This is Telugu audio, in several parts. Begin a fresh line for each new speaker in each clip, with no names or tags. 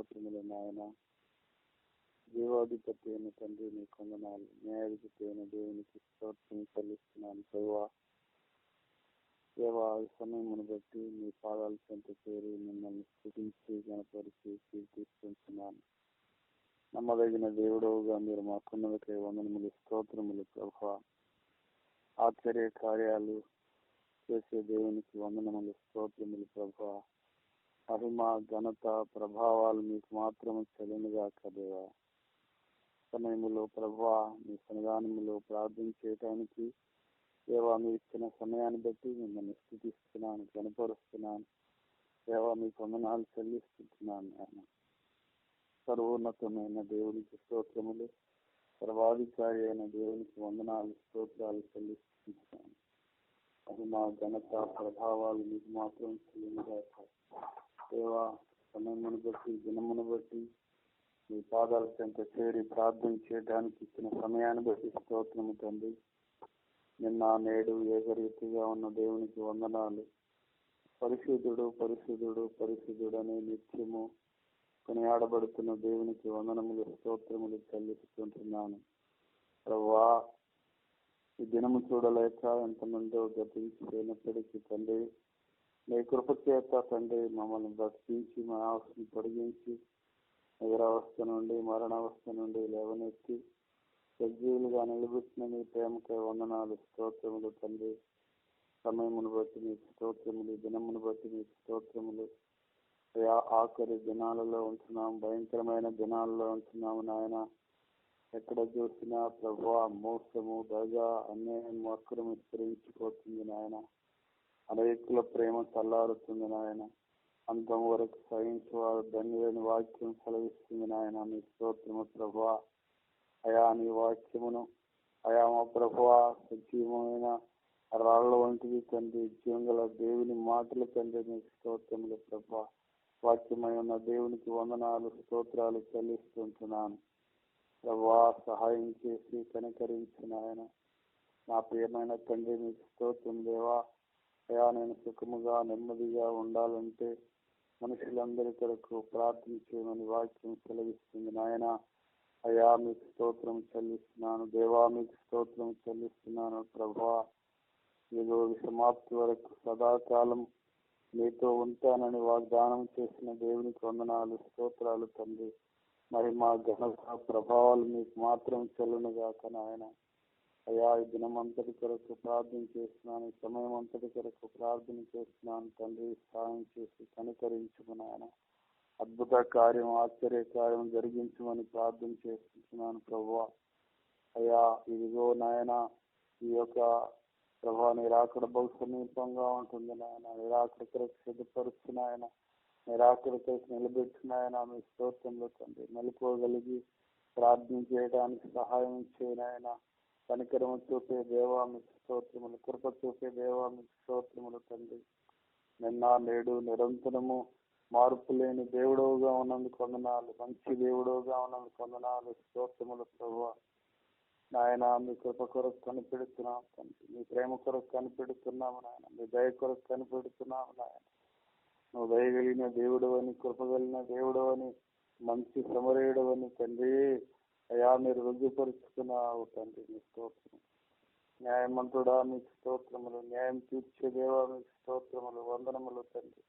స్తోత్రములు నాయన. జీవాధిపతి అయిన తండ్రి నీ కొందనాలు న్యాయాధిపతి అయిన దేవునికి స్తోత్రం చెల్లిస్తున్నాను దేవా దేవా సమయమును బట్టి మీ పాదాలు చెంత చేరి మిమ్మల్ని స్థుతించి గణపరిచి కీర్తిస్తున్నాను నమ్మదగిన దేవుడవుగా మీరు మాకున్నదకై వందనములు స్తోత్రములు ప్రభా ఆశ్చర్య కార్యాలు చేసే దేవునికి వందనములు స్తోత్రములు ప్రభా మహిమ ఘనత ప్రభావాలు మీకు మాత్రమే చెల్లినగా కదేవా? సమయములో ప్రభా మీ సన్నిధానములో ప్రార్థన చేయటానికి దేవా మీరు ఇచ్చిన సమయాన్ని బట్టి మిమ్మల్ని స్థుతిస్తున్నాను కనపరుస్తున్నాను దేవా మీకు వందనాలు చెల్లిస్తున్నాను ఆయన సర్వోన్నతమైన దేవునికి స్తోత్రములు సర్వాధికారి అయిన దేవునికి వందనాలు స్తోత్రాలు చెల్లిస్తున్నాను. అది మా ఘనత ప్రభావాలు మీకు మాత్రం చెల్లినగా దేవా సమయమును బట్టి దినమును బట్టి మీ పాదాల చెంత చేరి ప్రార్థన చేయడానికి ఇచ్చిన సమయాన్ని బట్టి స్తోత్రము తండ్రి. నిన్న నేడు ఏకరీతిగా ఉన్న దేవునికి వందనాలు. పరిశుద్ధుడు పరిశుద్ధుడు పరిశుద్ధుడు అనే నిత్యము కొనియాడబడుతున్న దేవునికి వందనములు స్తోత్రములు చెల్లిస్తుంటున్నాను ప్రవ్వా ఈ దినము చూడలేక ఎంతమందో గతించిపోయినప్పటికీ తండ్రి మీ కృప చేత తండ్రి మమ్మల్ని బ్రతికించి మా అవసరం పొడిగించి నిద్రావస్థ నుండి మరణావస్థ నుండి లేవనెత్తి సజీవులుగా నిలబెట్టిన మీ ప్రేమకై వందనాలు స్తోత్రములు తండ్రి. సమయమును బట్టి మీ స్తోత్రములు దినమును బట్టి మీ స్తోత్రములు. ఆఖరి దినాలలో ఉంటున్నాం భయంకరమైన దినాలలో ఉంటున్నాము నాయన. ఎక్కడ చూసినా ప్రభా మోసము దగ అన్యాయం అక్రమ విస్తరించిపోతుంది నాయన. అనేకుల ప్రేమ చల్లారుతుంది నాయన. అంతం వరకు సహించేవారు ధన్యులని వాక్యం సెలవిస్తుంది నాయన. మీ స్తోత్రము ప్రభా అయా నీ వాక్యమును అయా మా ప్రభా సజీవమైన రాళ్ళ వంటివి తండ్రి జీవంగల దేవుని మాటలు తండ్రి మీ స్తోత్రములు ప్రభా వాక్యమై ఉన్న దేవునికి వందనాలు స్తోత్రాలు చెల్లిస్తుంటున్నాను. ప్రభా సహాయం చేసి కనికరించిన ఆయన నా ప్రియమైన తండ్రి మీకు స్తోత్రం దేవా. అయా నేను సుఖముగా నెమ్మదిగా ఉండాలంటే మనుషులందరి కొరకు ప్రార్థన చేయమని వాక్యం సెలవిస్తుంది. నాయన అయా మీకు స్తోత్రం చెల్లిస్తున్నాను. దేవా మీకు స్తోత్రం చెల్లిస్తున్నాను. ప్రభా ఇదిగో సమాప్తి వరకు సదాకాలం మీతో ఉంటానని వాగ్దానం చేసిన దేవునికి వందనాలు స్తోత్రాలు తండ్రి. మరి మా ఘనత ప్రభావాలు మీకు మాత్రం చెల్లునుగాక నాయన. అయ్యా ఈ దినం అంతటి కొరకు ప్రార్థన చేస్తున్నాను. ఈ సమయం అంతటి కొరకు ప్రార్థన చేస్తున్నాను. తండ్రి సహాయం చేసి కనుకరించమని నాయన. అద్భుత కార్యం ఆశ్చర్య కార్యం జరిగించమని ప్రార్థన చేస్తున్నాను ప్రభు. అయ్యా ఇదిగో నాయన ఈ యొక్క ప్రభా నిరాకడ బహు సమీపంగా ఉంటుంది నాయన. నిరాకడ కొరకు సిద్ధపరుస్తున్నాయన నిరాకడ కొరకు నిలబెట్టినాయన మీ స్తోత్రంలో తండ్రి మెలుకోగలిగి ప్రార్థన చేయడానికి సహాయం చేయనాయనా కనికరము చూపే దేవా మీకు స్తోత్రములు. కృప చూపే దేవా మీకు స్తోత్రములు తండ్రి. నిన్న నేడు నిరంతరము మార్పు లేని దేవుడవుగా ఉన్నందుకు వందనాలు. మంచి దేవుడవుగా ఉన్నందుకు వందనాలు. స్తోత్రములు ప్రభు నాయన మీ కృప కొరకు కనిపెడుతున్నాం తండ్రి. మీ ప్రేమ కొరకు కనిపెడుతున్నాము నాయన. మీ దయ కొరకు కనిపెడుతున్నాము నాయన. నువ్వు దయగలిగిన దేవుడు అని కృపగలిగిన దేవుడు అని మంచి సమరేయుడు అని తండ్రి. అయ్యా మీరు రుజుపరుచుకున్న తండ్రి మీ స్తోత్రం. న్యాయమంతుడా మీకు స్తోత్రములు. న్యాయం తీర్చే దేవా మీకు స్తోత్రములు. వందనములు తండ్రి.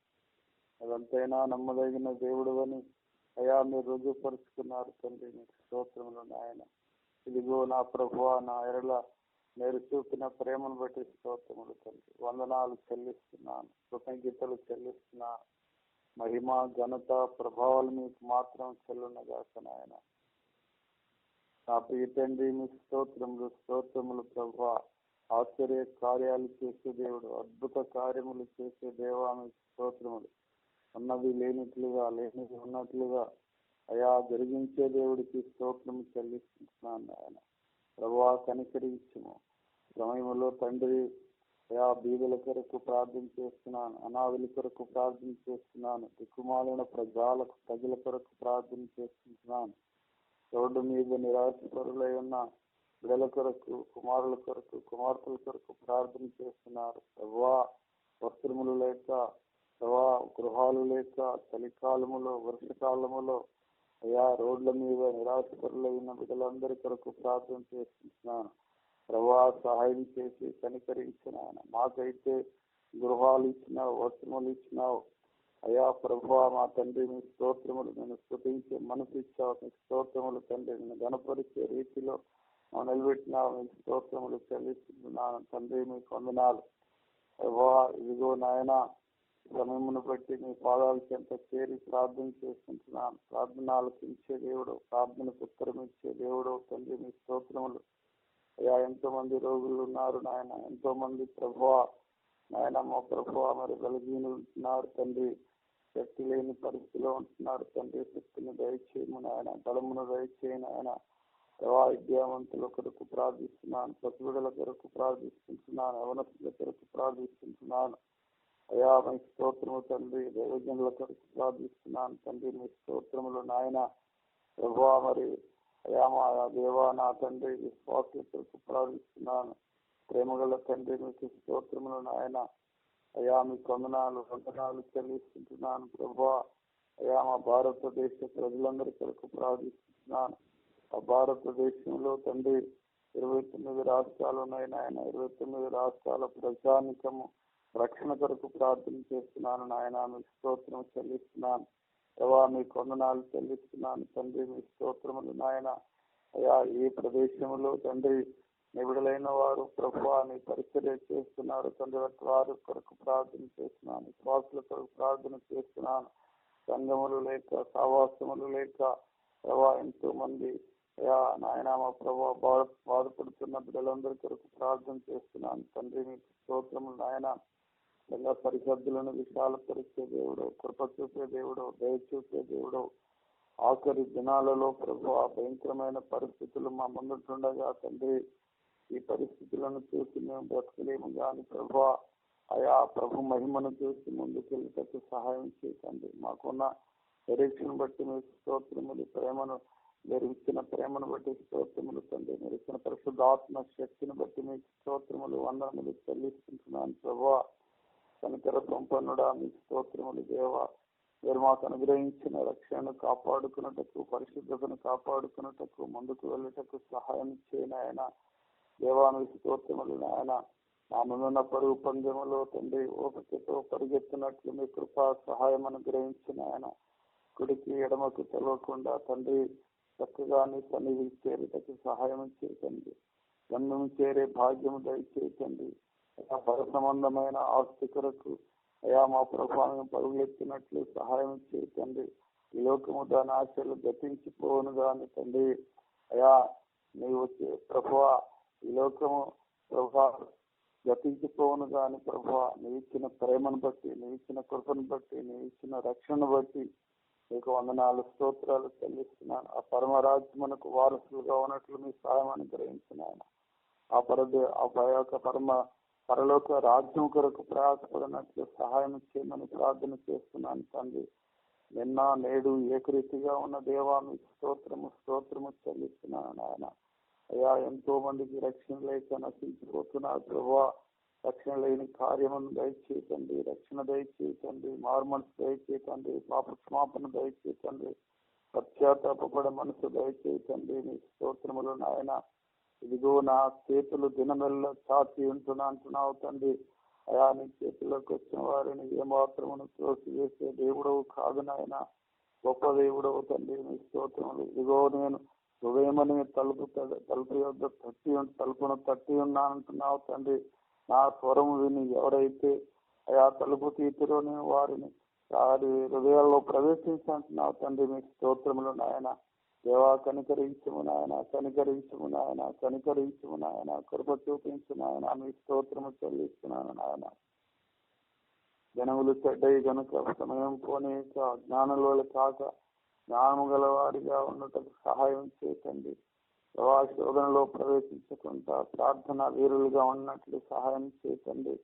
అదంతైనా నమ్మదగిన దేవుడు అని అయా మీరు రుజుపరుచుకున్నారు తండ్రి. మీకు స్తోత్రములు నాయన. ఇదిగో నా ప్రభు నా ఎరల మీరు చూపిన ప్రేమను బట్టి స్తోత్రములు తండ్రి. వందనాలు చెల్లిస్తున్నాను. కృతజ్ఞతలు చెల్లిస్తున్నాను. మహిమ ఘనత ప్రభావాలు మీకు మాత్రం చెల్లునగాక నాయన. నా ప్రియ తండ్రి మీ స్తోత్రములు స్తోత్రములు ప్రభా. ఆశ్చర్య కార్యాలు చేసే దేవుడు అద్భుత కార్యములు చేసే దేవా స్తోత్రములు. ఉన్నది లేనిట్లుగా లేనిది ఉన్నట్లుగా. అయా జరిగించే దేవుడికి స్తోత్రం చెల్లిస్తున్నాను ఆయన ప్రభా కనికరించము. సమయంలో తండ్రి అయా బీదల కొరకు ప్రార్థన చేస్తున్నాను అనాథుల కొరకు ప్రార్థన చేస్తున్నాను దిక్కుమాలిన ప్రజలకు ప్రజల కొరకు ప్రార్థన చేస్తున్నాను. రోడ్డు మీద నిరాశపరులై ఉన్న బిడల కొరకు కుమారుల కొరకు కుమార్తెల కొరకు ప్రార్థన చేస్తున్నారు. ప్రభా వస్త్రములు లేక ప్రవా గృహాలు లేక చలికాలములో వర్షకాలములో అయా రోడ్ల మీద నిరాశపరులైన బిడ్డలందరి కొరకు ప్రార్థన చేస్తున్నాను ప్రభా సహాయం చేసి కనికరించిన మాకైతే గృహాలు ఇచ్చినావు వస్త్రములు ఇచ్చినావు. అయ్యా ప్రభా మా తండ్రి మీ స్తోత్రములు నేను స్థుతించే మనసు ఇచ్చావు మీ స్తోత్రములు తండ్రి నేను గణపరిచే రీతిలో మా నిలబెట్టినావు. మీ స్తోత్రములు చెల్లిస్తున్నాను తండ్రి మీ కొందనాలు అయ్యా ఇదిగో నాయన సమయమును బట్టి మీ పాదాల చెంత చేరి ప్రార్థన చేసుకుంటున్నాను ప్రార్థన ఆలకించే దేవుడు ప్రార్థనకు ఉత్తరమిచ్చే దేవుడు తండ్రి మీ స్తోత్రములు. అయ్యా ఎంతో మంది రోగులు ఉన్నారు నాయన ఎంతో మంది ప్రభు నాయన మా ప్రభు మరి బలహీనులు ఉంటున్నారు తండ్రి. శక్తి లేని పరిస్థితిలో ఉంటున్నారు. తండ్రి శక్తిని దయచేయమని నాయన బలమును దయచేయని ఆయన ప్రభా విద్యావంతుల కొరకు ప్రార్థిస్తున్నాను. పసిబిడల కొరకు ప్రార్థిస్తున్నాను. అవనతుల కొరకు ప్రార్థిస్తున్నాను. అయా మీ స్తోత్రము తండ్రి దైవజనుల కొరకు ప్రార్థిస్తున్నాను. తండ్రి మీ స్తోత్రములు నాయన ప్రభా మరి. అయా మా దేవా నా తండ్రి విశ్వాసుల కొరకు ప్రార్థిస్తున్నాను. ప్రేమగల తండ్రి మీకు స్తోత్రములు నాయన. అయ్యా మీ కొందనాలు వందనాలు చెల్లిస్తుంటున్నాను ప్రభా. అయా మా భారతదేశ ప్రజలందరి కొరకు ప్రార్థిస్తున్నాను. ఆ భారతదేశంలో తండ్రి ఇరవై తొమ్మిది రాష్ట్రాలు ఉన్నాయి నాయన. ఇరవై తొమ్మిది రాష్ట్రాల ప్రజానికము రక్షణ కొరకు ప్రార్థన చేస్తున్నాను నాయన. మీ స్తోత్రం చెల్లిస్తున్నాను. ప్రభా మీ కొందనాలు చెల్లిస్తున్నాను తండ్రి మీ స్తోత్రములు నాయన. అయ్యా ఈ ప్రదేశంలో తండ్రి నిబిడలైన వారు ప్రభు అని పరిచర్య చేస్తున్నారు. తండ్రి వారి కొరకు ప్రార్థన చేస్తున్నాను. శ్వాసుల కొరకు ప్రార్థన చేస్తున్నాను. సంగములు లేక సావాసములు లేక ప్రభా ఎంతో మంది అయా నాయన మా ప్రభా బాధ బాధపడుతున్న బిడ్డలందరి కొరకు ప్రార్థన చేస్తున్నాను. తండ్రి మీకు స్తోత్రములు నాయన. ఇలా పరిశుద్ధులను విశాలపరిచే దేవుడు కృప చూపే దేవుడు దయ చూపే దేవుడు. ఆఖరి దినాలలో ప్రభు ఆ భయంకరమైన పరిస్థితులు మా ముందుండగా తండ్రి. ఈ పరిస్థితులను చూసి మేము బ్రతకలేము కానీ ప్రభు ఆయా ప్రభు మహిమను చూసి ముందుకెళ్ళటకు సహాయం చేయకండి మాకున్న నిరీక్షను బట్టి మీ స్తోత్రములు ప్రేమను మీరు ఇచ్చిన ప్రేమను బట్టి స్తోత్రములు తండ్రి. మీరు ఇచ్చిన పరిశుద్ధాత్మ శక్తిని బట్టి మీకు స్తోత్రములు వందనములు చెల్లిస్తున్నాను ప్రభా. కనికర సంపన్నుడా మీ స్తోత్రములు దేవా. మీరు మాకు అనుగ్రహించిన రక్షణను కాపాడుకున్నటకు పరిశుద్ధతను కాపాడుకున్నటకు ముందుకు వెళ్ళటకు సహాయం చేయను ఆయన దేవాను స్తోత్రములు నాయన. నా పరుగు పందెములో తండ్రి ఓపికతో పరిగెత్తినట్లు మీ కృపా సహాయం అనుగ్రహించిన ఆయన కుడికి ఎడమకు తెలవకుండా తండ్రి చక్కగా నీ చేరేటకు సహాయం చేయకండి గమ్యం చేరే భాగ్యము దయచేయకండి అయా పర సంబంధమైన ఆస్తి కొరకు అయా మా ప్రభావం పరుగులెత్తినట్లు సహాయం చేయకండి ఈ లోకము దాని ఆశలు గతించిపోను కానీ తండ్రి. అయా నీవు ప్రభా ఈ లోకము ప్రభా గతించిపోను గాని ప్రభా నీ ఇచ్చిన ప్రేమను బట్టి నీ ఇచ్చిన కృపను బట్టి నీ ఇచ్చిన రక్షణను బట్టి మీకు వందనాలు స్తోత్రాలు చెల్లిస్తున్నాను. ఆ పరమరాజ్యమునకు వారసులుగా ఉన్నట్లు మీ సహాయం అనుగ్రహించినాయన ఆ పరదే ఆ యొక్క పరమ పరలోక రాజ్యం కొరకు ప్రయాసపడినట్లు సహాయం చేయమని ప్రార్థన చేస్తున్నాను తండ్రి. నిన్న నేడు ఏకరీతిగా ఉన్న దేవా మీకు స్తోత్రము స్తోత్రము చెల్లిస్తున్నాను నాయన. అయ్యా ఎంతో మందికి రక్షణ లేక నశించిపోతున్నారు ప్రభా రక్షణ లేని కార్యమును దయచేయకండి. రక్షణ దయచేయకండి. మార్మల్స్ దయచేయకండి. పాప క్షమాపణ దయచేయకండి. పశ్చాత్తాపడ మనసు దయచేయకండి. మీ స్తోత్రములు నాయన. ఇదిగో నా చేతులు దినమెల్ల చాచి ఉంటున్నా అంటున్నావు తండ్రి. అయా నీ చేతుల్లోకి వచ్చిన వారిని ఏమాత్రమును త్రోసివేసే దేవుడవు కాదు నాయన. గొప్ప దేవుడవు తండ్రి మీ స్తోత్రములు. ఇదిగో నేను హృదయమని తలుపు తలుపు యొద్ద తట్టి తలుపును తట్టి ఉన్నానంటున్నావు తండ్రి. నా స్వరము విని ఎవరైతే అయా తలుపు తీతురో వారిని వారి హృదయాల్లో ప్రవేశించంటున్నావు తండ్రి. మీకు స్తోత్రములు నాయన. దేవా కనికరించము నాయన కనికరించము నాయన కనికరించము నాయన కృప చూపించు నాయన మీ స్తోత్రము చెల్లిస్తున్నాను నాయన. జనములు చెడ్డయి గనుక సమయం పోనీ జ్ఞానంలో కాక జ్ఞానము గలవారిగా ఉన్నటకు ఉండటకు సహాయం చేయకండి. ప్రభా శోధనలో ప్రవేశించకుండా ప్రార్థన వీరులుగా ఉన్నట్లు సహాయం చేయకండి.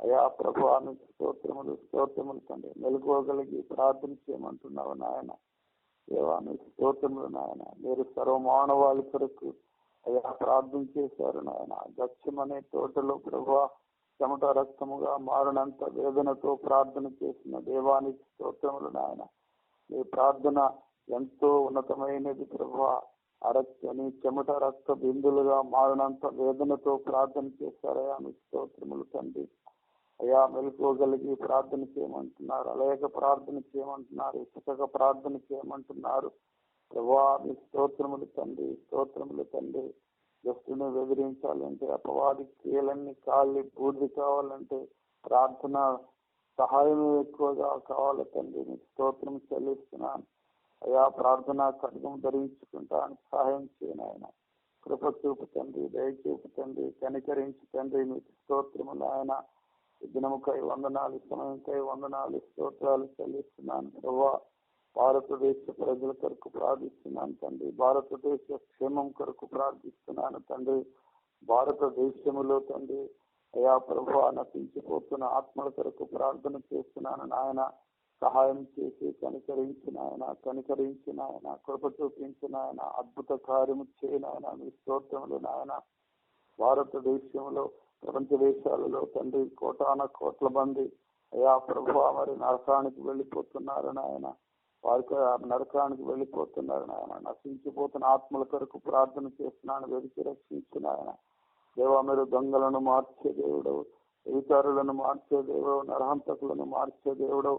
అయా ప్రభు ఆమె స్తోత్రములు స్తోత్రములు తండ్రి. మెలుకోగలిగి ప్రార్థన చేయమంటున్నావు నాయన. దేవామి స్తోత్రములు నాయన. మీరు సర్వమానవాళి కొరకు అయ్యా ప్రార్థన చేశారు నాయన. గచ్చమనే తోటలో ప్రభు చెమట రక్తముగా మారినంత వేదనతో ప్రార్థన చేసిన దేవానికి స్తోత్రములు నాయన. మీ ప్రార్థన ఎంతో ఉన్నతమైనది ప్రభా. అరక్తని చెమట రక్త బిందులుగా మారినంత వేదనతో ప్రార్థన చేశారయ్యా. మీ స్తోత్రములు తండ్రి. అయ్యా మెలుకోగలిగి ప్రార్థన చేయమంటున్నారు. అలయక ప్రార్థన చేయమంటున్నారు. ఇసుక ప్రార్థన చేయమంటున్నారు. ప్రభా మీ స్తోత్రములు తండ్రి స్తోత్రములు తండ్రి. దుష్టుని బెదిరించాలంటే అపవాది కీలన్నీ కాళ్ళు పూర్తి కావాలంటే ప్రార్థన సహాయం ఎక్కువగా కావాలి తండ్రి. మీకు స్తోత్రం చెల్లిస్తున్నాను. అయా ప్రార్థన ఖడ్గం ధరించుకుంటాను సహాయం చేయను ఆయన కృప చూపు తండ్రి దయ చూపు తండ్రి కనికరించి తండ్రి. మీకు స్తోత్రములు ఆయన దినముకై వందనాలు సమయంకై వందనాలు స్తోత్రాలు చెల్లిస్తున్నాను. ప్రభా భారతదేశ ప్రజల కొరకు ప్రార్థిస్తున్నాను తండ్రి. భారతదేశ క్షేమం కొరకు ప్రార్థిస్తున్నాను తండ్రి. భారతదేశములో తండ్రి అయా ప్రభు నశించిపోతున్న ఆత్మల కొరకు ప్రార్థన చేస్తున్నాను నాయన. సహాయం చేసి కనికరించిన ఆయన కనికరించిన ఆయన కృప చూపించిన ఆయన అద్భుత కార్యము చేయనాయన మీ స్తోత్రములు నాయన. భారతదేశంలో ప్రపంచ దేశాలలో తండ్రి కోటాన కోట్ల మంది అయా ప్రభు మరి నరకానికి వెళ్ళిపోతున్నారు నాయన. వారికి నరకానికి వెళ్ళిపోతున్నారు నాయన. నశించిపోతున్న ఆత్మల కొరకు ప్రార్థన చేస్తున్నాను. వెతికి రక్షించిన ఆయన దేవా మీరు దొంగలను మార్చే దేవుడు అధికారులను మార్చే దేవుడు నరహంతకులను మార్చే దేవుడు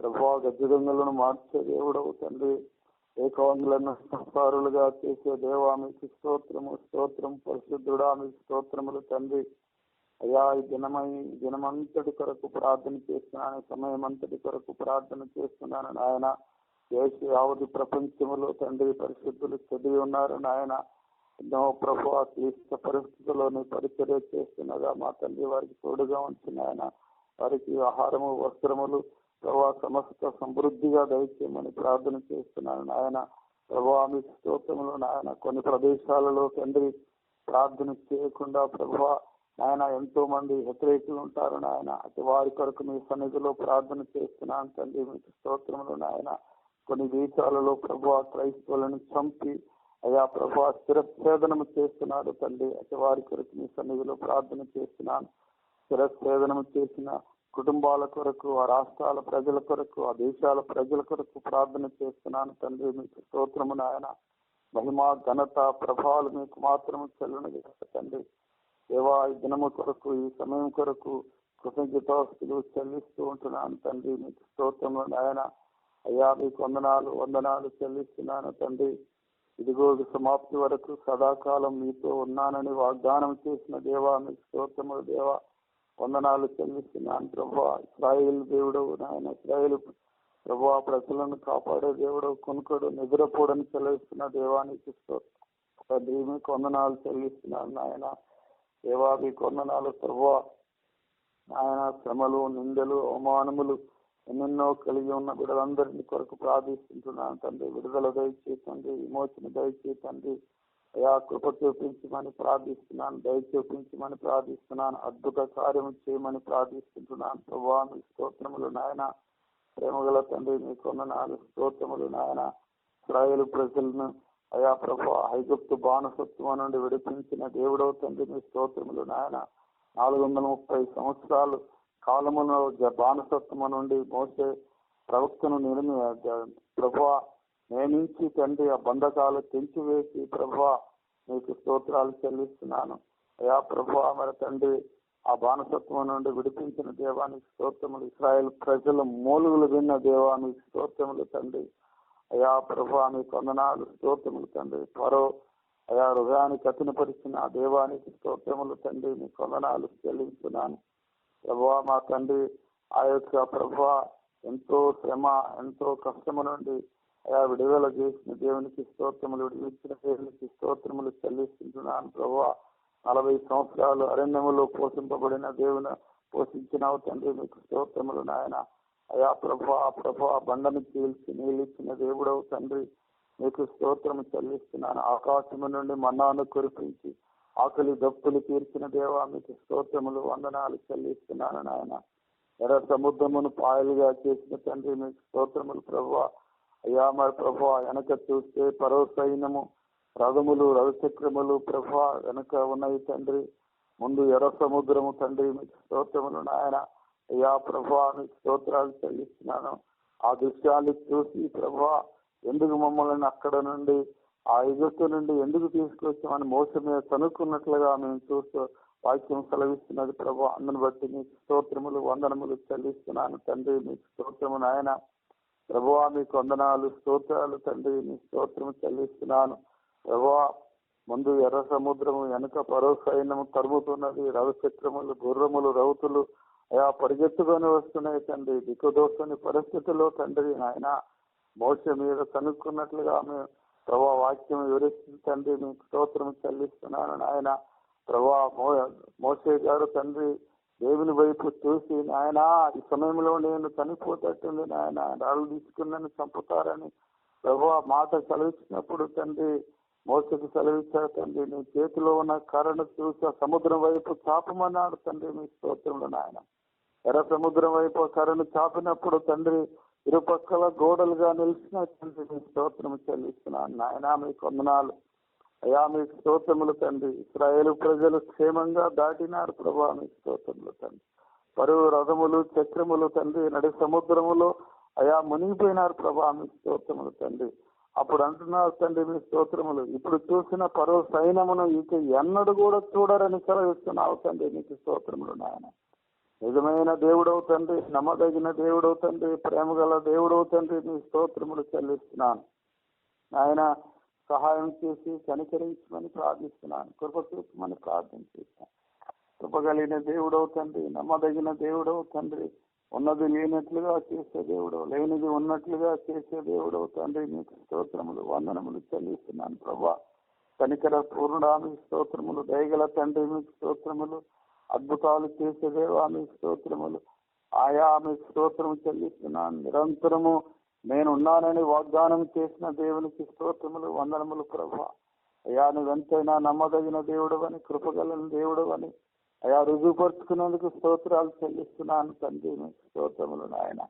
ప్రభా గజ్జ దొంగలను మార్చే దేవుడవు తండ్రి. ఏకాంగులను సంసారులుగా చేసే దేవా మీకు స్తోత్రము స్తోత్రం పరిశుద్ధుడా మీకు స్తోత్రములు తండ్రి. అయ్యా ఈ దినమై దినమంతటి కొరకు ప్రార్థన చేస్తున్నాను సమయం అంతటి కొరకు ప్రార్థన చేస్తున్నాను నాయన. దేశ యావతి ప్రపంచములో తండ్రి పరిశుద్ధులు చదివి ఉన్నారు నాయన. ఎన్నో ప్రభు క్లిష్ట పరిస్థితుల్లోని పరిచర్య చేస్తున్నగా మా తండ్రి వారికి తోడుగా ఉంచిన ఆయన వారికి ఆహారము వస్త్రములు ప్రభా సమస్త సమృద్ధిగా దయచేయమని ప్రార్థన చేస్తున్నాను. నాయన ప్రభా మీ స్తోత్రంలో నాయన కొన్ని ప్రదేశాలలో తండ్రి ప్రార్థన చేయకుండా ప్రభా నాయన ఎంతో మంది వ్యతిరేకులు ఉంటారు నాయన. అటు వారి కొరకు మీ సన్నిధిలో ప్రార్థన చేస్తున్నాను తండ్రి మీకు స్తోత్రంలో నాయన. కొన్ని దేశాలలో ప్రభు క్రైస్తవులను చంపి అయ్యా ప్రభు శిరఛేదనము చేస్తున్నారు తండ్రి అటు వారి కొరకు మీ సన్నిధిలో ప్రార్థన చేస్తున్నాను. శిరఛేదనము చేసిన కుటుంబాల కొరకు ఆ రాష్ట్రాల ప్రజల కొరకు ఆ దేశాల ప్రజల కొరకు ప్రార్థన చేస్తున్నాను తండ్రి. మీకు స్తోత్రము నాయన. మహిమ ఘనత ప్రభావాలు మీకు మాత్రము చెల్లని తండ్రి. దేవా ఈ దినము కొరకు ఈ సమయం కొరకు కృతజ్ఞతలు చెల్లిస్తూ ఉంటున్నాను తండ్రి. మీకు స్తోత్రము నాయన. అయ్యా మీకు వందనాలు వందనాలు చెల్లిస్తున్నాను తండ్రి. ఇదిగో సమాప్తి వరకు సదాకాలం మీతో ఉన్నానని వాగ్దానం చేసిన దేవా మీకు స్తోత్రములు దేవా. వందనాలు చెల్లిస్తున్నాను. ప్రభా ఇస్రాయిల్ దేవుడు నాయన ఇస్రాయిల్ ప్రభా ప్రజలను కాపాడే దేవుడు కొనుకడు నిద్రపోడని చెల్లిస్తున్న దేవానికి తండ్రి మీకు వందనాలు చెల్లిస్తున్నాను నాయన. దేవా మీకు వందనాలు ప్రభా. ఆయన శ్రమలు నిందలు అవమానములు ఎన్నెన్నో కలిగి ఉన్న బిడ్డలందరినీ కొరకు ప్రార్థిస్తుంటున్నాను తండ్రి. విడుదల దయచేతండి విమోచన దయచేతండి అయా కృప చూపించమని ప్రార్థిస్తున్నాను దయ చూపించమని ప్రార్థిస్తున్నాను అద్భుత కార్యం చేయమని ప్రార్థిస్తుంటున్నాను. ప్రభా మీ స్తోత్రములు నాయన. ప్రేమగల తండ్రి మీ నాలుగు స్తోత్రములు నాయన. ఇస్రాయేల్ ప్రజలను అయా ప్రభు ఐగుప్తు బానసత్వం నుండి విడిపించిన దేవుడవు తండ్రి మీ స్తోత్రములు నాయన. నాలుగు వందల ముప్పై సంవత్సరాలు కాలములో బానసత్వం నుండి మోసే ప్రవక్తను నిర్మి ప్రభా నియమించి తండ్రి ఆ బంధకాలు తెంచివేసి ప్రభా మీకు స్తోత్రాలు చెల్లిస్తున్నాను. అయా ప్రభా మరి తండ్రి ఆ బానసత్వం నుండి విడిపించిన దేవానికి స్తోత్రములు. ఇస్రాయల్ ప్రజల మూలుగులు విన్న దేవానికి స్తోత్రములు తండ్రి. అయా ప్రభా మీ కొందనాలు స్తోత్రములు తండ్రి. త్వరో అయా హృదయాన్ని కఠినపరిచిన దేవానికి స్తోత్రములు తండ్రి. మీ కొందనాలు చెల్లిస్తున్నాను ప్రభా మా తండ్రి ఆ యొక్క ప్రభా ఎంతో శ్రమ ఎంతో కష్టము నుండి అలా విడుదల చేసిన దేవునికి స్తోత్రములు విడిపించిన దేవునికి స్తోత్రములు చెల్లిస్తుంటున్నాను ప్రభా నలభై సంవత్సరాలు అరణ్యములో పోషింపబడిన దేవుని పోషించిన తండ్రి మీకు స్తోత్రములు నాయన. అయా ప్రభా ప్రభా బండను చీల్చి నీళ్ళిచ్చిన దేవుడవు తండ్రి మీకు స్తోత్రము చెల్లిస్తున్నాను. ఆకాశము నుండి మన్నాను కురిపించి ఆకలి దప్పులు తీర్చిన దేవా మీకు స్తోత్రములు వందనాలు చెల్లిస్తున్నాను నాయన. ఎర్ర సముద్రమును పాయలుగా చేసిన తండ్రి మీకు స్తోత్రములు ప్రభు అయ్యా మరి ప్రభు వెనక చూస్తే పరో సైన్యము రథములు రథచక్రములు ప్రభు వెనక ఉన్నాయి తండ్రి. ముందు ఎర్ర సముద్రము తండ్రి మీకు స్తోత్రములు నాయన. అయ్యా ప్రభా మీకు స్తోత్రాలు చెల్లిస్తున్నాను. ఆ దృశ్యాలు చూసి ప్రభా ఎందుకు మమ్మల్ని అక్కడ నుండి ఆ ఎగుతు నుండి ఎందుకు తీసుకొచ్చామని మోసం మీద కనుక్కున్నట్లుగా మేము చూస్తూ వాక్యం సెలవిస్తున్నది ప్రభు. అందని బట్టి మీకు స్తోత్రములు వందనములు చెల్లిస్తున్నాను తండ్రి. మీకు స్తోత్రము నాయన. ప్రభువా మీకు వందనాలు స్తోత్రాలు తండ్రి. మీ స్తోత్రము చెల్లిస్తున్నాను ప్రభువా ముందు ఎర్ర సముద్రము వెనుక పరో సైన్యము తరుముతున్నది. రవిచక్రములు గుర్రములు రౌతులు అయా పరిగెత్తుకొని వస్తున్నాయి తండ్రి. దిక్కుదోసని పరిస్థితుల్లో తండ్రి నాయన. మోస మీద కనుక్కున్నట్లుగా మేము ప్రభా వాక్యం వివరిస్తుంది తండ్రి మీకు స్తోత్రం చెల్లిస్తున్నాను నాయన. ప్రభా మోసే గారు తండ్రి దేవుని వైపు చూసి నాయన ఈ సమయంలో నేను చనిపోతట్టుంది నాయన రాళ్ళు తీసుకున్నాను చంపుతారని ప్రభా మాట సెలవిచ్చినప్పుడు తండ్రి మోసకి సెలవిచ్చాడు తండ్రి నీ చేతిలో ఉన్న కర్రను చూసి ఆ సముద్రం వైపు చాపమన్నాడు తండ్రి మీ స్తోత్రంలో నాయన. ఎర్ర సముద్రం వైపు కర్రను చాపినప్పుడు తండ్రి ఇరుపక్కల గోడలుగా నిలిచిన తండ్రి మీ స్తోత్రము చెల్లిస్తున్నాను. నాయన మీ కొందనాలు. అయా మీ స్తోత్రములు తండ్రి. ఇస్రాయేల్ ప్రజలు క్షేమంగా దాటినారు ప్రభా మీ స్తోత్రములు తండ్రి. పరువు రథములు చక్రములు తండ్రి నడి సముద్రములో అయా మునిగిపోయినారు ప్రభా మీ స్తోత్రములు తండ్రి. అప్పుడు అంటున్నారు తండ్రి మీ స్తోత్రములు ఇప్పుడు చూసిన పరువు సైన్యమును ఇక ఎన్నడు కూడా చూడరని సెలవిస్తున్నావు తండ్రి నీకు స్తోత్రములు నాయన. నిజమైన దేవుడవు తండ్రి నమ్మదగిన దేవుడవు తండ్రి ప్రేమగల దేవుడవు తండ్రి నీ స్తోత్రములు చెల్లిస్తున్నాను. ఆయన సహాయం చేసి కనికరించమని ప్రార్థిస్తున్నాను. కృప చూపమని ప్రార్థన చేస్తాను. కృపగలిగిన దేవుడవు తండ్రి నమ్మదగిన దేవుడవు తండ్రి ఉన్నది లేనట్లుగా చేసే దేవుడు లేనిది ఉన్నట్లుగా చేసే దేవుడు తండ్రి నీకు స్తోత్రములు వందనములు చెల్లిస్తున్నాను ప్రభా. కనికర పూర్ణామి స్తోత్రములు దయగల తండ్రి మీకు స్తోత్రములు అద్భుతాలు చేసేదేవా మీ స్తోత్రములు. ఆయా మీ స్తోత్రము చెల్లిస్తున్నాను. నిరంతరము నేను ఉన్నానని వాగ్దానం చేసిన దేవునికి స్తోత్రములు వందనములు ప్రభా. అయా నువ్వెంతైనా నమ్మదగిన దేవుడు అని కృపగలని దేవుడు అని అయా రుజువుపరుచుకునేందుకు స్తోత్రాలు చెల్లిస్తున్నాను తండ్రి స్తోత్రములు నాయన.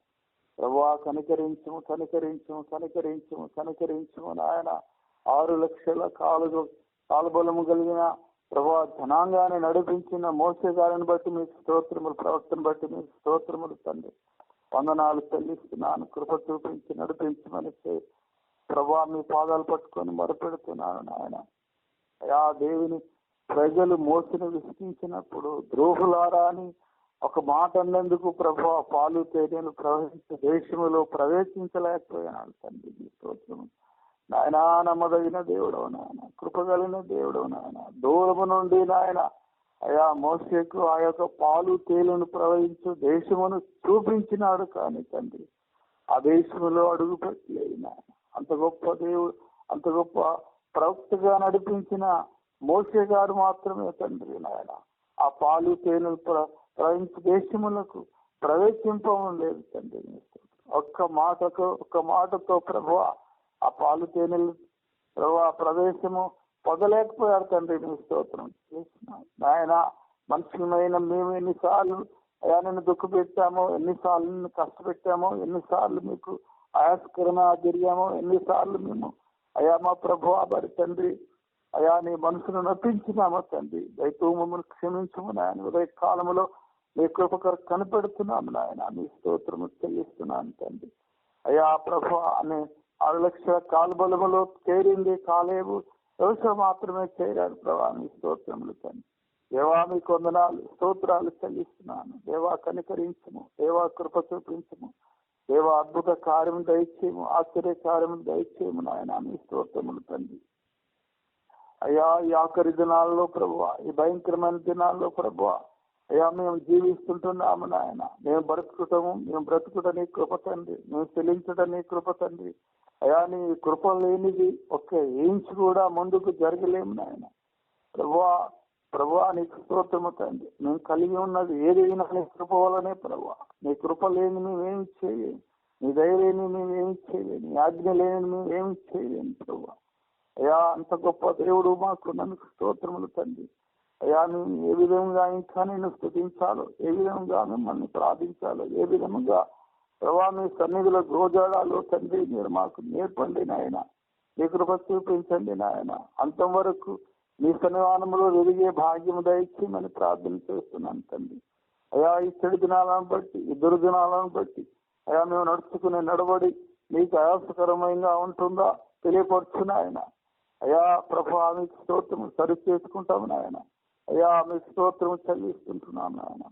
ప్రభా కనికరించము కనికరించము కనికరించము కనికరించము నాయన. ఆరు లక్షల కాలు కాలుబలము కలిగిన ప్రభా ధనాంగాన్ని నడిపించిన మోసే గారిని బట్టి మీకు స్తోత్రములు ప్రవర్తన బట్టి మీకు స్తోత్రములు తండ్రి. వందనాలు చెల్లిస్తున్నాను కృప చూపించి నడిపించమని ప్రభా మీ పాదాలు పట్టుకొని మొరపెడుతున్నాను నాయన. అయా దేవుని ప్రజలు మోసను విసిగించినప్పుడు ద్రోహులారా అని ఒక మాట అన్నందుకు ప్రభా పాలు తేనెలు ప్రవహించే దేశంలో ప్రవేశించలేకపోయాను తండ్రి మీ స్తోత్రము నాయన నమ్మదగిన దేవుడు నాయన కృపగలిగిన దేవుడు నాయన. దూరము నుండి నాయన అయా మోసేకు ఆ యొక్క పాలు తేలును ప్రవహించు దేశమును చూపించినాడు కానీ తండ్రి. ఆ దేశంలో అడుగు పెట్టలేదు నాయన. అంత గొప్ప దేవుడు అంత గొప్ప ప్రవక్తగా నడిపించిన మోసే గారు మాత్రమే తండ్రి నాయన. ఆ పాలు తేనెలు ప్ర ప్రవహించు దేశములకు ప్రవేశింపడం లేదు తండ్రి. ఒక్క మాటకు ఒక్క మాటతో ప్రభు ఆ పాలు తేనెలు ఆ ప్రవేశము పొందలేకపోయారు తండ్రి మీ స్తోత్రం. చేస్తున్నాం నాయన మనుషులమైన మేము ఎన్నిసార్లు అయా నిన్ను దుఃఖ పెట్టామో ఎన్నిసార్లు నిన్ను కష్టపెట్టామో ఎన్నిసార్లు మీకు ఆయాస్కరణ జరిగామో ఎన్నిసార్లు మేము అయా మా ప్రభు మరి తండ్రి అయా నీ మనసును నొప్పించినామో తండ్రి. దయతో మమ్మల్ని క్షమించము నాయన. ఉదయ కాలంలో మీకు కృపకర కనిపెడుతున్నాము నాయన. మీ స్తోత్రము చెల్లిస్తున్నాను తండ్రి. అయా ప్రభు అనే ఆరు లక్షల కాలుబలములో చేరింది కాలేవు. వ్యవసాయం మాత్రమే చేరారు ప్రభా మీ స్తోత్రములు తండ్రి. దేవా మీ కొందనాలు స్తోత్రాలు చెల్లిస్తున్నాను. దేవా కనికరించము. దేవా కృప చూపించము. దేవా అద్భుత కార్యం దయచేయము. ఆశ్చర్య కార్యం దయచేయము నాయన మీ స్తోత్రములు తండ్రి. అయ్యా ఈ ఆఖరి దినాల్లో ప్రభు ఈ భయంకరమైన దినాల్లో ప్రభు అయ్యా మేము జీవిస్తుంటున్నాము నాయన. మేము బ్రతుకుటము మేము బ్రతుకుట నీ కృప తండ్రి. మేము చెల్లించట నీ కృప తండ్రి. అయ్యా నీ కృప లేనిది ఒక్క ఇంచు కూడా ముందుకు జరగలేము నాయన. ప్రభా ప్రభా నీ స్తోత్రము తండ్రి. మేము కలిగి ఉన్నది ఏదైనా నీ కృప వలనే ప్రభా. నీ కృప లేని మేమేం చేయలేము. నీ దయ లేని మేమేం చేయలేము. నీ ఆజ్ఞ లేని మేమేం చేయలేము ప్రభా. అయ్యా అంత గొప్ప దేవుడు మాకు నన్ను స్తోత్రములు తండ్రి. అయ్యా మేము ఏ విధంగా ఇంకా నేను స్థుతించాలో ఏ విధంగా మిమ్మల్ని ప్రార్థించాలో ఏ విధముగా ప్రభా మీ సన్నిధిలో గోజాడాలో తండ్రి మీరు మాకు నేర్పండి నాయన. మీ కృప చూపించండి నాయన. అంతం వరకు మీ సన్నిధానంలో వెలిగే భాగ్యము దయచేయమని ప్రార్థన చేస్తున్నాను తండ్రి. అయా ఈ చెడు దినాలను బట్టి ఈ దుర్దినాలను బట్టి అయా మేము నడుచుకునే నడబడి మీకు ఆయాసకరమైనగా ఉంటుందా తెలియపరచు నాయన. అయా ప్రభా మీకు స్తోత్రం సరి చేసుకుంటాము నాయన. అయా మీ స్తోత్రం చెల్లిస్తుంటున్నాను నాయన.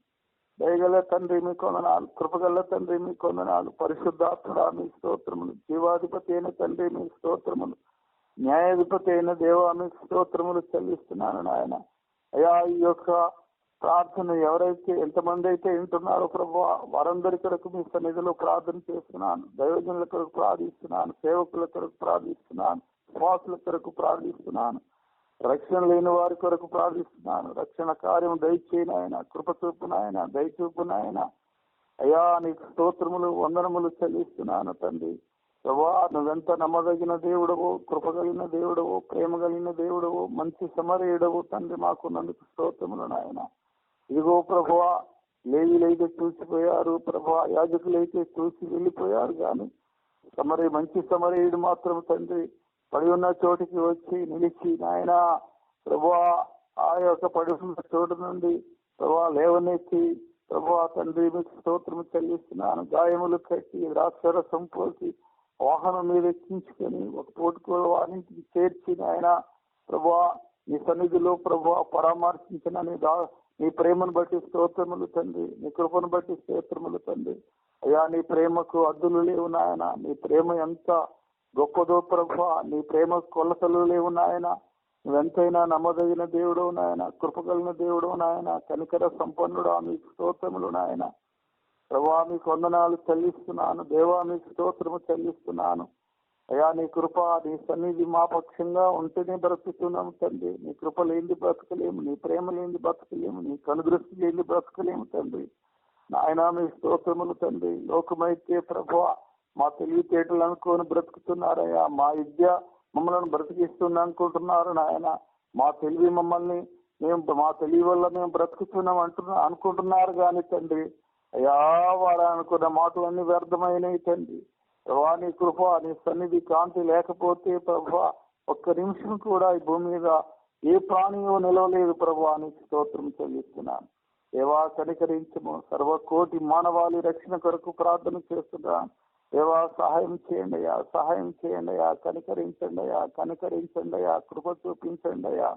దయగల తండ్రి మీ కొందనాలు కృపగల తండ్రి మీ కొందనాలు పరిశుద్ధాత్ముడా మీ స్తోత్రములు. జీవాధిపతి అయిన తండ్రి మీ స్తోత్రములు. న్యాయాధిపతి అయిన దేవా మీ స్తోత్రములు చెల్లిస్తున్నాను నాయన. అయా ఈ యొక్క ప్రార్థన ఎవరైతే ఎంతమంది అయితే వింటున్నారో ప్రభు వారందరి కొరకు మీ సన్నిధిలో ప్రార్థన చేస్తున్నాను. దైవజనుల కొరకు ప్రార్థిస్తున్నాను. సేవకుల కొరకు ప్రార్థిస్తున్నాను. శ్వాసుల కొరకు ప్రార్థిస్తున్నాను. రక్షణ లేని వారి కొరకు ప్రార్థిస్తున్నాను. రక్షణ కార్యం దయచేయను ఆయన కృప చూపున ఆయన దయచూపున ఆయన అయ్యా నీకు స్తోత్రములు వందనములు చెల్లిస్తున్నాను తండ్రి. ప్రభా నువ్వెంత నమ్మదగిన దేవుడవు కృప కలిగిన దేవుడవు ప్రేమ కలిగిన దేవుడవు మంచి సమరయుడవో తండ్రి మాకున్నందుకు స్తోత్రములు నాయన. ఇదిగో ప్రభువా లేవీలైతే చూసిపోయారు. ప్రభా యాజకులైతే చూసి వెళ్ళిపోయారు కానీ సమరే మంచి సమరయుడు మాత్రం తండ్రి. పడి ఉన్న చోటికి వచ్చి నిలిచి నాయన ప్రభా ఆ యొక్క పడి ఉన్న చోటు నుండి ప్రభా లేవనెత్తి ప్రభా తండ్రి మీకు స్తోత్రము చెల్లిస్తున్నాను. గాయములు కట్టి ద్రాక్షరసం పోసి వాహనం మీద ఎక్కించుకొని ఒక తోటుకు వారింటికి చేర్చి ఆయన ప్రభా నీ సన్నిధిలో ప్రభా పరామర్శించిన నీ దా నీ ప్రేమను బట్టి స్తోత్రములు తండ్రి నీ కృపను బట్టి స్తోత్రములు తండ్రి. అయ్యా నీ ప్రేమకు అద్దులు లేవు నాయన. నీ ప్రేమ ఎంత గొప్పదో ప్రభు నీ ప్రేమ కొలతలు లేవు నాయన. నువ్వెంతైనా నమ్మదగిన దేవుడు నాయన. కృపగలిగిన దేవుడు నాయన. కనికర సంపన్నుడా మీకు స్తోత్రములు నాయన. ప్రభా మీకు వందనాలు చెల్లిస్తున్నాను. దేవా మీకు స్తోత్రము చెల్లిస్తున్నాను. అయ్యా నీ కృప నీ సన్నిధి మా పక్షంగా ఉంటేనే బ్రతుకుతున్నాము తండ్రి. నీ కృప లేని బ్రతకలేము. నీ ప్రేమ లేని బ్రతకలేము. నీ కనుదృష్టి లేని బ్రతకలేము తండ్రి. నాయన మీ స్తోత్రములు తండ్రి. లోకమైతే ప్రభా మా తెలివితేటలు అనుకొని బ్రతుకుతున్నారయ్యా. మా విద్య మమ్మల్ని బ్రతికిస్తుంది అనుకుంటున్నారు నాయన. మా తెలివి మమ్మల్ని మేము మా తెలివి వల్ల మేము బ్రతుకుతున్నాం అంటున్నా అనుకుంటున్నారు కానీ తండ్రి అయ్యా వారు అనుకున్న మాటలన్నీ వ్యర్థమైనవి తండ్రి. ప్రభా నీ కృప నీ సన్నిధి కాంతి లేకపోతే ప్రభా ఒక్క నిమిషం కూడా ఈ భూమి మీద ఏ ప్రాణియో నిలవలేదు ప్రభా అని స్తోత్రం చెల్లిస్తున్నాను. దేవా కనికరించము. సర్వకోటి మానవాళి రక్షణ కొరకు ప్రార్థన చేస్తున్నాను. దేవా సహాయం చేయండి అయ్యా సహాయం చేయండి అయ్యా కనికరించండి అయ్యా కనికరించండి అయ్యా కృప చూపించండి అయ్యా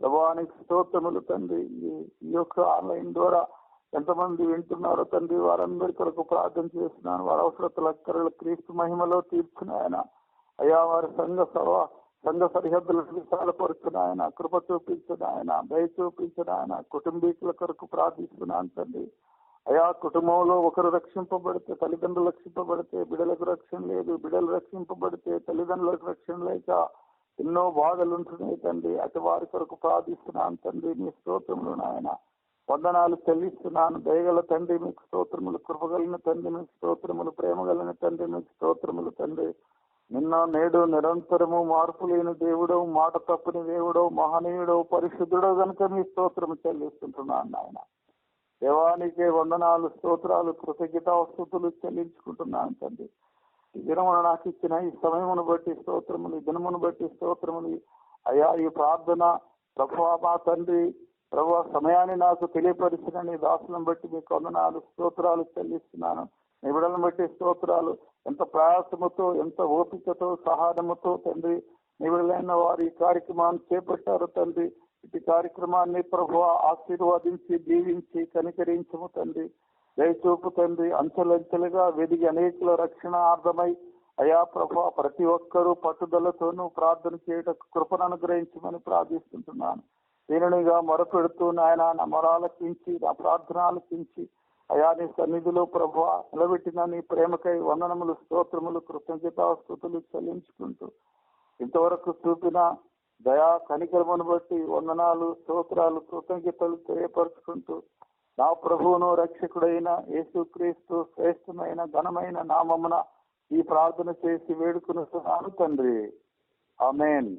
ప్రభావానికి స్తోత్రములు తండ్రి. ఈ- యొక్క ఆన్లైన్ ద్వారా ఎంతమంది వింటున్నారో తండ్రి వారందరి కొరకు ప్రార్థన చేస్తున్నాను. వారి అవసరతల అక్కరలు క్రీస్తు మహిమలో తీర్చిన ఆయన. అయ్యా వారి సంఘ సభ సంఘ సరిహద్దులను విశాలపరుచున్నాయన ఆయన కృప చూపించిన దయ చూపించిన కుటుంబీకుల కొరకు ప్రార్థిస్తున్నాను తండ్రి. అయా కుటుంబంలో ఒకరు రక్షింపబడితే తల్లిదండ్రులు రక్షింపబడితే బిడలకు రక్షణ లేదు. బిడలు రక్షింపబడితే తల్లిదండ్రులకు రక్షణ లేక ఎన్నో బాధలు ఉంటున్నాయి తండ్రి. అటు వారి కొరకు ప్రార్థిస్తున్నాను తండ్రి మీ స్తోత్రములు నాయన. వందనాలు చెల్లిస్తున్నాను. దయగల తండ్రి మీకు స్తోత్రములు కృపగలిగిన తండ్రి మీకు స్తోత్రములు ప్రేమగలిగిన తండ్రి మీకు స్తోత్రములు తండ్రి. నిన్న నేడు నిరంతరము మార్పు లేని దేవుడవు మాట తప్పని దేవుడవు మహనీయుడవు పరిశుద్ధుడవు కనుక మీ స్తోత్రము చెల్లిస్తుంటున్నాను నాయన. దేవానికి వందనాలు స్తోత్రాలు కృతజ్ఞతాస్తుతులు చెల్లించుకుంటున్నాను తండ్రి. ఈ దినమును నాకు ఇచ్చిన ఈ సమయమును బట్టి స్తోత్రములు ఈ దినమును బట్టి స్తోత్రములు. అయ్యా ఈ ప్రార్థన ప్రభా మా తండ్రి ప్రభా సమయాన్ని నాకు తెలియపరిచిన నీ దాసులను బట్టి మీకు వందనాలు స్తోత్రాలు చెల్లిస్తున్నాను. నిబిడలను బట్టి స్తోత్రాలు. ఎంత ప్రయాసముతో ఎంత ఓపికతో సహాయముతో తండ్రి నిబిడలైన వారు ఈ కార్యక్రమాన్ని చేపట్టారు తండ్రి. ఇటు కార్యక్రమాన్ని ప్రభు ఆశీర్వదించి దీవించి కనికరించము తండ్రి. దయచూపు తండ్రి. అంచెలంచెలుగా వెదిగి అనేకుల రక్షణ అర్థమై అయా ప్రభు ప్రతి ఒక్కరూ పట్టుదలతోనూ ప్రార్థన చేయటకు కృపను అనుగ్రహించమని ప్రార్థిస్తుంటున్నాను. దీనినిగా మొరపెడుతూ నాయన నా మొరాలకించి నా ప్రార్థన ఆలకించి అయా నీ సన్నిధిలో ప్రభు నిలబెట్టిన నీ ప్రేమకై వందనములు స్తోత్రములు కృతజ్ఞతాస్తుతులు చెల్లించుకుంటూ ఇంతవరకు చూపిన దయా కనికరమును బట్టి వందనాలు స్తోత్రాలు కృతజ్ఞతలు తెలియపరుచుకుంటూ నా ప్రభువును రక్షకుడైన యేసుక్రీస్తు శ్రేష్టమైన ఘనమైన నామమున ఈ ప్రార్థన చేసి వేడుకుని తండ్రి. ఆమెన్.